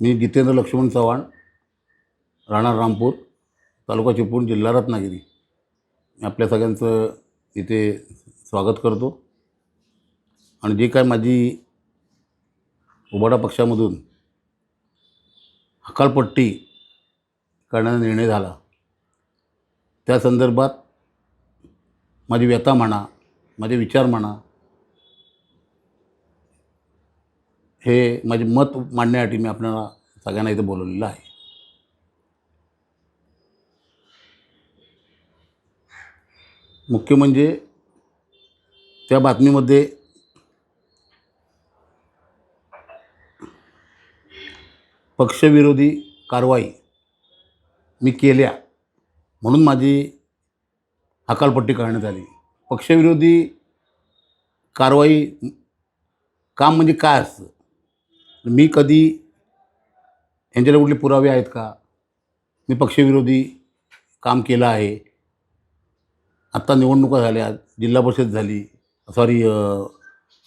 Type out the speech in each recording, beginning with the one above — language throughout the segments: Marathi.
मी जितेंद्र लक्ष्मण चव्हाण राहणार रामपूर तालुका चिपळूण जिल्हा रत्नागिरी. मी आपल्या सगळ्यांचं इथे स्वागत करतो. आणि जे काय माझी उबाडा पक्षामधून हकालपट्टी करण्याचा निर्णय झाला त्या संदर्भात माझी व्यथा म्हणा माझे विचार म्हणा हे माझे मत मांडण्यासाठी मी आपल्याला सगळ्यांना इथं बोलवलेलं आहे. मुख्य म्हणजे त्या बातमीमध्ये पक्षविरोधी कारवाई मी केल्या म्हणून माझी हकालपट्टी करण्यात आली. पक्षविरोधी कारवाई काम म्हणजे काय असतं? मी कधी यांच्याकडे कुठले पुरावे आहेत का? मी पक्षविरोधी काम केलं आहे. आत्ता निवडणुका झाल्या जिल्हा परिषद झाली सॉरी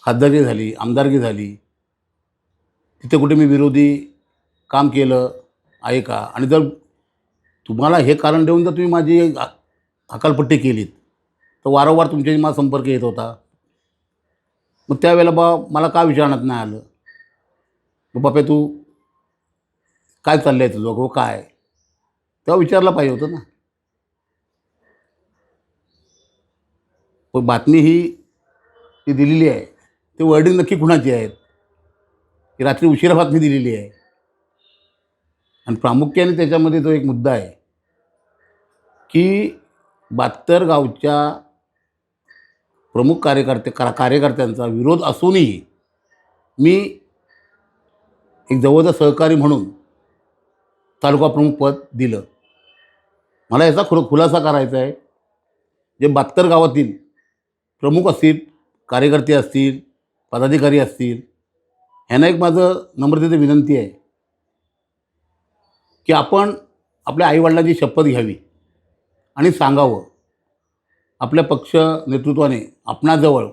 खासदारकी झाली आमदारकी झाली. तिथे कुठे मी विरोधी काम केलं आहे का? आणि जर तुम्हाला हे कारण देऊन जर तुम्ही माझी हकालपट्टी केलीत तर वारंवार तुमच्याशी माझा संपर्क येत होता. मग त्यावेळेला बा मला का विचारण्यात नाही आलं? मग बापे तू काय चाललं आहे तुझं? गो काय? तेव्हा विचारलं पाहिजे होतं ना. पण बातमी ही जी दिलेली आहे ते वर्डिंग नक्की कुणाची आहेत? की रात्री उशिरा बातमी दिलेली आहे. आणि प्रामुख्याने त्याच्यामध्ये तो एक मुद्दा आहे की बहात्तर गावच्या प्रमुख कार्यकर्ते का कार्यकर्त्यांचा विरोध असूनही मी एक जवळचा सहकारी म्हणून तालुका प्रमुख पद दिलं. मला याचा खुल खुलासा करायचा आहे. जे बहात्तर गावातील प्रमुख असतील कार्यकर्ते असतील पदाधिकारी असतील ह्यांना एक माझं नम्रतेची विनंती आहे की आपण आपल्या आईवडिलांची शपथ घ्यावी आणि सांगावं. आपल्या पक्ष नेतृत्वाने आपणाजवळ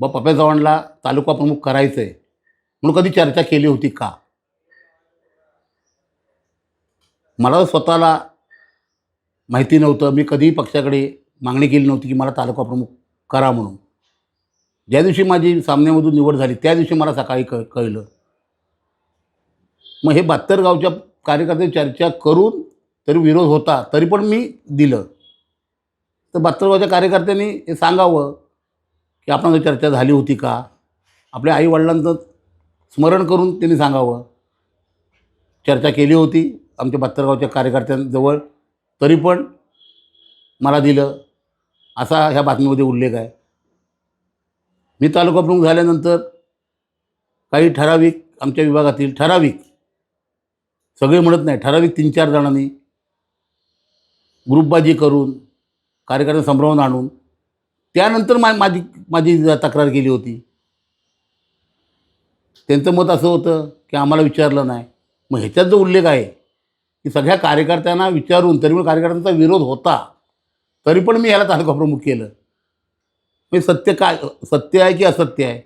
व पप्या चव्हाणला तालुका प्रमुख करायचं आहे म्हणून कधी चर्चा केली होती का? मला स्वतःला माहिती नव्हतं. मी कधीही पक्षाकडे मागणी केली नव्हती की मला तालुका प्रमुख करा म्हणून. ज्या दिवशी माझी सामन्यामधून निवड झाली त्या दिवशी मला सकाळी क कळलं. मग हे बहात्तर गावच्या कार्यकर्ते चर्चा करून तरी विरोध होता तरी पण मी दिलं. तर बहात्तर गावच्या कार्यकर्त्यांनी हे सांगावं की आपण चर्चा झाली होती का? आपल्या आईवडिलांचं स्मरण करून त्यांनी सांगावं. चर्चा केली होती आमच्या बात्तरगावच्या कार्यकर्त्यांजवळ. तरी पण मला दिलं. असा ह्या बातमीमध्ये उल्लेख आहे. मी तालुका प्रमुख झाल्यानंतर काही ठराविक आमच्या विभागातील ठराविक सगळे म्हणत नाही ठराविक तीन चार जणांनी ग्रुपबाजी करून कार्यकर्ते संभ्रमण आणून त्यानंतर मा माझी माझी तक्रार केली होती. त्यांचं मत असं होतं की आम्हाला विचारलं नाही. मग ह्याच्यात जो उल्लेख आहे की सगळ्या कार्यकर्त्यांना विचारून तरी पण कार्यकर्त्यांचा विरोध होता तरी पण मी ह्याला तालुका प्रमुख केलं. म्हणजे सत्य काय सत्य आहे की असत्य आहे?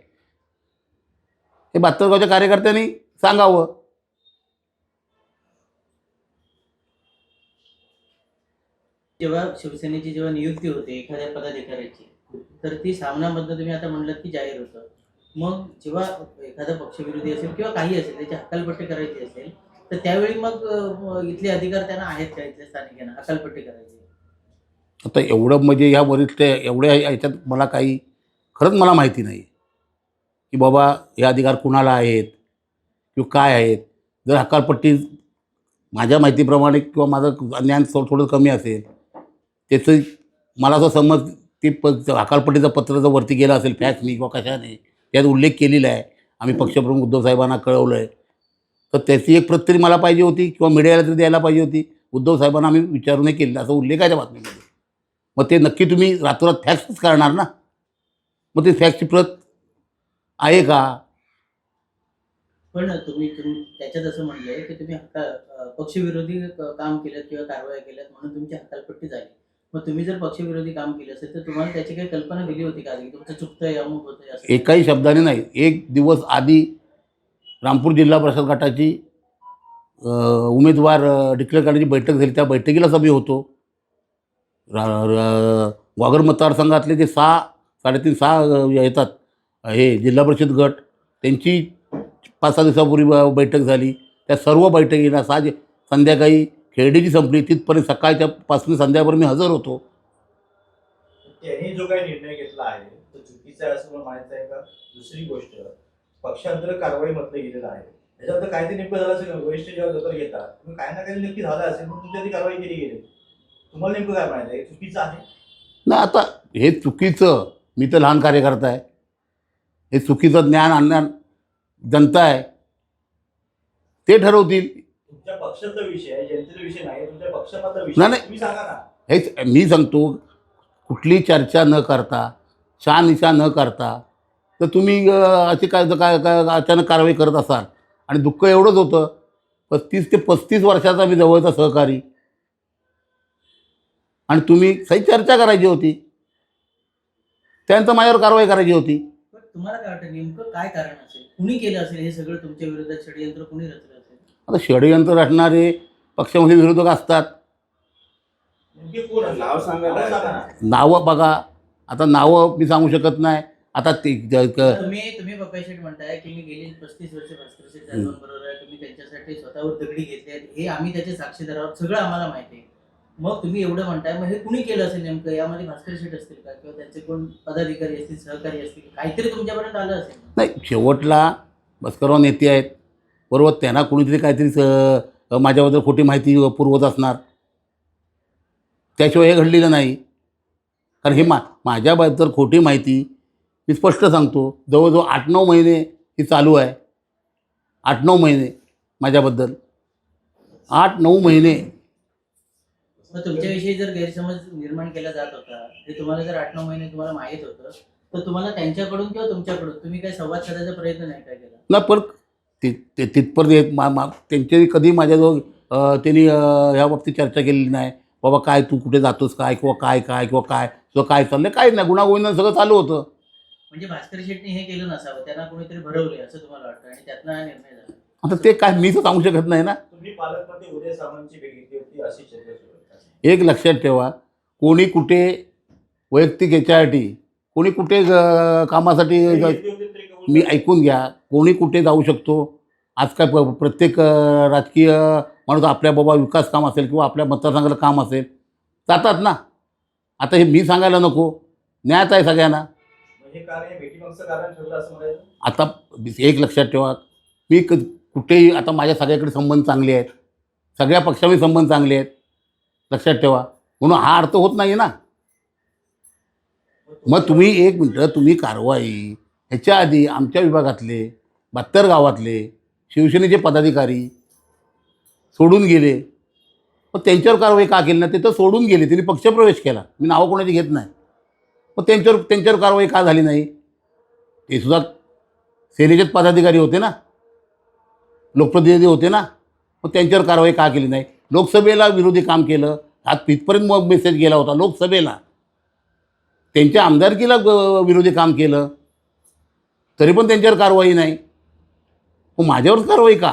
हे बहात्तर कार्यकर्त्यांनी सांगावं. जेव्हा शिवसेनेची जेव्हा नियुक्ती होते एखाद्या पदाधिकाऱ्याची तर ती सामनाबद्दल तुम्ही आता म्हणलं की जाहीर होतं. मग जेव्हा एखादा पक्षविरोधी असेल किंवा काही असेल त्याची हकालपट्टी करायची असेल तर त्यावेळी मग इथले अधिकार त्यांना आहेत का इथल्या स्थानिकांना हकालपट्टी करायची? आता एवढं म्हणजे ह्या वरिष्ठ एवढ्या ह्याच्यात मला काही खरंच मला माहिती नाही. की बाबा हे अधिकार कुणाला आहेत? किंवा काय आहेत? जर हकालपट्टी माझ्या माहितीप्रमाणे किंवा माझं ज्ञान थोडं थोडं कमी असेल त्याचं मला असं समज ती प हकालपट्टीचं पत्र जर वरती गेलं असेल फॅक्सनी किंवा कशाने त्यात उल्लेख केलेला आहे. आम्ही पक्षप्रमुख उद्धव साहेबांना कळवलं आहे तर त्याची एक प्रत तरी मला पाहिजे होती किंवा मीडियाला तरी द्यायला पाहिजे होती. उद्धव साहेबांना आम्ही विचारूनही केलेलं असं उल्लेख आहे त्या बातमीमध्ये. मग ते नक्की तुम्ही रातोरात फॅक्सच करणार ना? मग ते फॅक्सची प्रत आहे का? पण तुम्ही तुम्ही त्याच्यात असं म्हणलंय की तुम्ही हक्का पक्षविरोधी काम केलं किंवा कारवाया केल्यात म्हणून तुमची हकालपट्टी झाली. मग तुम्ही जर पक्षविरोधी काम केलं असेल तर तुम्हाला त्याची काही कल्पना दिली होती का की तुमचं चुकतंय अमुक होतंय असं? एकाही शब्दाने नाही. एक दिवस आधी रामपूर जिल्हा परिषद गटाची अ, उमेदवार डिक्लेअर करण्याची बैठक झाली. त्या बैठकीला सभे होतो. रा रा- वाघर मतदारसंघातले जे सहा साडेतीन सहा अ, येतात हे जिल्हा परिषद गट त्यांची पाच सहा दिवसापूर्वी ब- बैठक झाली. त्या सर्व बैठकीला साज संध्याकाळी खेळडीची संपली तिथपर्यंत सकाळच्या पासून संध्याकाळपर्यंत मी हजर होतो. त्यांनी जो काही निर्णय घेतला आहे तो चुकीचा आहे असं मला माहीत आहे का? दुसरी गोष्ट पक्षांतर कारवाई म्हटलं गेलेलं आहे. त्याच्यानंतर काय ते नेमकं झालं असेल वरिष्ठ जेव्हा दखल घेतात तुम्ही काय ना काही नक्की झालं असेल म्हणून तुमच्या ती कारवाई केली गेली. तुम्हाला नेमकं काय माहिती आहे? चुकीचं आहे? ना आता हे चुकीचं मी तर लहान कार्यकर्ता आहे. हे चुकीचं ज्ञान आणणार जनता आहे. ते ठरवतील. तुमच्या पक्षाचा विषय आहे जनतेचा विषय नाही तुमच्या पक्षाचा नाही, विषय नाही. तुम्ही सांगा ना. हेच मी सांगतो कुठली चर्चा न करता शहानिशा न करता तर तुम्ही अ, अशी काय काय काय अचानक कारवाई करत असाल आणि दुःख एवढंच होतं पस्तीस ते पस्तीस वर्षाचा मी जवळचा सहकारी. आणि तुम्ही सही चर्चा करायची होती. त्यानंतर माझ्यावर कारवाई करायची होती. पण तुम्हाला काय वाटतं नेमकं काय कारण असेल? कुणी केलं असेल? हे सगळं तुमच्या विरोधात षडयंत्र कुणी रचलं? आता षडयंत्र रचणारे पक्षामध्ये विरोधक असतात? नाव बघा. आता नावं मी सांगू शकत नाही. आता ते तुम्ही तुम्ही पप्पाशेट म्हणताय की मी गेली पस्तीस वर्ष बरोबर आहे. तुम्ही त्यांच्यासाठी स्वतःवर दगडी घेतले आहेत. हे आम्ही त्याचे साक्षीदार आहोत सगळं आम्हाला माहिती आहे. मग तुम्ही एवढं म्हणताय मग हे कुणी केलं असेल नेमकं? यामध्ये भास्कर शेठ असतील का? किंवा त्यांचे कोण पदाधिकारी असतील सहकारी असतील? काहीतरी तुमच्यापर्यंत आलं असेल. नाही शेवटला भास्करराव नेते आहेत. बरोबर त्यांना कोणीतरी काहीतरी माझ्याबद्दल खोटी माहिती पुरवत असणार. त्याशिवाय हे घडलेलं नाही. कारण हे मा माझ्याबद्दल खोटी माहिती मी स्पष्ट सांगतो. जवळजवळ आठ नऊ महिने ही चालू आहे. आठ नऊ महिने माझ्याबद्दल. आठ नऊ महिने. मग तुमच्याविषयी जर गैरसमज निर्माण केला जात होता हे तुम्हाला जर आठ नऊ महिने तुम्हाला माहीत होतं तर तुम्हाला त्यांच्याकडून किंवा तुमच्याकडून तुम्ही काही संवाद साधायचा प्रयत्न नाही काय केला? ना पण ते ते तिथपर्यंत येत मा मा त्यांच्यानी कधी माझ्याजवळ त्यांनी ह्या बाबतीत चर्चा केलेली नाही. बाबा काय तू कुठे जातोस काय? किंवा काय काय किंवा काय? किंवा काय चाललंय? काय नाही. गुणागोविंदान सगळं चालू होतं. म्हणजे भास्कर शेट्टी हे केलं नसावं. त्यांना कोणीतरी भरवले असं तुम्हाला वाटतं? आणि त्यातनं हा निर्णय झाला. आता ते काय मी तर सांगू शकत नाही ना? तुम्ही पालकमंत्री उदय सामंतची भेट घेतली होती अशी चर्चा सुरू आहे. एक लक्षात ठेवा. कोणी कुठे वैयक्तिक याच्यासाठी कोणी कुठे कामासाठी घेतली करा. ऐकून घ्या. कोणी कुठे जाऊ शकतो? आज काय प- प्रत्येक राजकीय माणूस आपल्या बाबा विकास काम असेल किंवा आपल्या मतदारसंघाला काम असेल जातात ना. आता हे मी सांगायला नको. न्यायात आहे सगळ्यांना. म्हणायचं? आता एक लक्षात ठेवा. मी क कुठेही आता माझ्या सगळ्याकडे संबंध चांगले आहेत. सगळ्या पक्षामध्ये संबंध चांगले आहेत. लक्षात ठेवा. म्हणून हा अर्थ होत नाही ना. मग तुम्ही एक मिनटं तुम्ही कारवाई ह्याच्या आधी आमच्या विभागातले बहात्तर गावातले शिवसेनेचे पदाधिकारी सोडून गेले. मग त्यांच्यावर कारवाई का केली नाही? ते तर सोडून गेले. त्यांनी पक्षप्रवेश केला. मी नावं कोणाची घेत नाही. मग त्यांच्यावर त्यांच्यावर कारवाई का झाली नाही? ते सुद्धा सेनेचेच पदाधिकारी होते ना? लोकप्रतिनिधी होते ना? मग त्यांच्यावर कारवाई का केली नाही? लोकसभेला विरोधी काम केलं. आज तिथपर्यंत मग मेसेज गेला होता. लोकसभेला. त्यांच्या आमदारकीला ग- विरोधी काम केलं. तरी पण त्यांच्यावर कारवाई नाही. मग माझ्यावरच कारवाई का?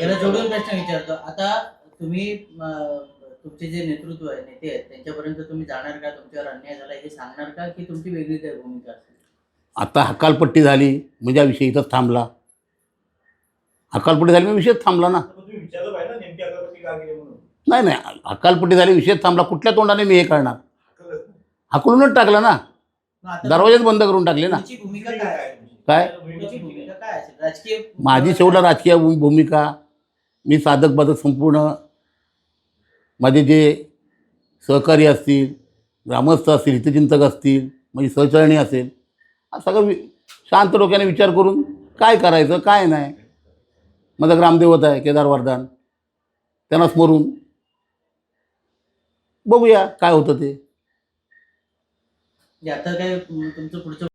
याला जोडून प्रश्न विचारतो. आता तुम्ही तुमचे जे नेतृत्व आहे नेते आहेत त्यांच्यापर्यंत तुम्ही जाणार का? तुमच्यावर अन्याय झाला हे सांगणार का? की तुमची वेगळी काय भूमिका असेल? आता हकालपट्टी झाली म्हणजे हा विषय इथंच थांबला. हकालपट्टी झाली म्हणजे विषयच थांबला ना. नाही नाही हकालपट्टी झाली विषयच थांबला. कुठल्या तोंडाने मी हे करणार. हकलूनच टाकला ना. दरवाजेच बंद करून टाकले ना. तुमची भूमिका काय असेल काय? तुमची भूमिका काय असेल राजकीय माझी शेवटला राजकीय भू- भूमिका. मी साधक बाधक संपूर्ण. माझे जे सहकारी असतील ग्रामस्थ असतील हितचिंतक असतील माझी सहचरणी असेल हा सगळं वि शांत डोक्याने विचार करून काय करायचं काय नाही. माझा ग्रामदेवत आहे केदार वरदान. त्यांना स्मरून बघूया काय होतं ते. म्हणजे आता काय तुमचं पुढचं